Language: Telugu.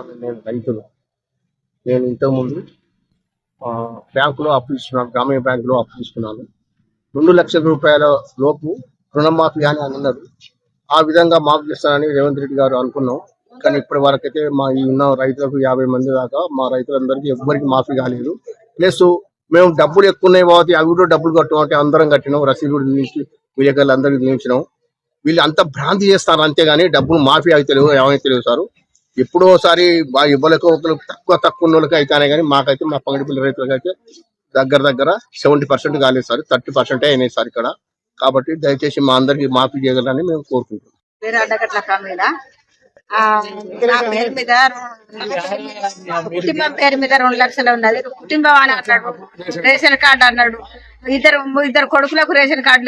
అని నేను రైతులు నేను ఇంతకుముందు ఆ, బ్యాంకులో అప్పు తీసుకున్నాను గ్రామీణ బ్యాంకులో అప్పు తీసుకున్నాను రెండు లక్షల రూపాయల లోపు రుణమాఫీ అని అని అన్నారు. ఆ విధంగా మాఫీ చేస్తానని రేవంత్ రెడ్డి గారు అనుకున్నాం. కానీ ఇప్పటి వరకైతే మా ఈ ఉన్న రైతులకు యాభై మంది దాకా మా రైతులందరికీ ఎవ్వరికి మాఫీ కాలేదు. ప్లస్ మేము డబ్బులు ఎక్కువ ఉన్నాయి కాబట్టి అవి కూడా డబ్బులు కట్టమంటే అందరం కట్టినాం రసీదు కూడా విలేకరులు అందరికి నియమించినాం వీళ్ళు అంత భ్రాంతి చేస్తారు అంతేగాని డబ్బులు మాఫీ అయితే తెలియదు ఏమైతే తెలియదు సార్. ఎప్పుడో ఒకసారి బాగా ఇవ్వలేక ఒకరు తక్కువ తక్కువ ఉన్న వాళ్ళకి అయితేనే కానీ మాకైతే మా పంగడిపల్లి రైతులకు అయితే దగ్గర దగ్గర సెవెంటీ పర్సెంట్ కాలేదు సార్ థర్టీ పర్సెంటే అయినాయి సార్ ఇక్కడ. కాబట్టి దయచేసి మా అందరికి మాఫీ చేయగలరని మేము కోరుకుంటున్నాం. నా పేరు మీద కుటుంబం పేరు మీద రెండు లక్షలు ఉన్నది. కుటుంబం అని అన్నాడు. రేషన్ కార్డు అన్నాడు. ఇద్దరు ఇద్దరు కొడుకులకు రేషన్ కార్డు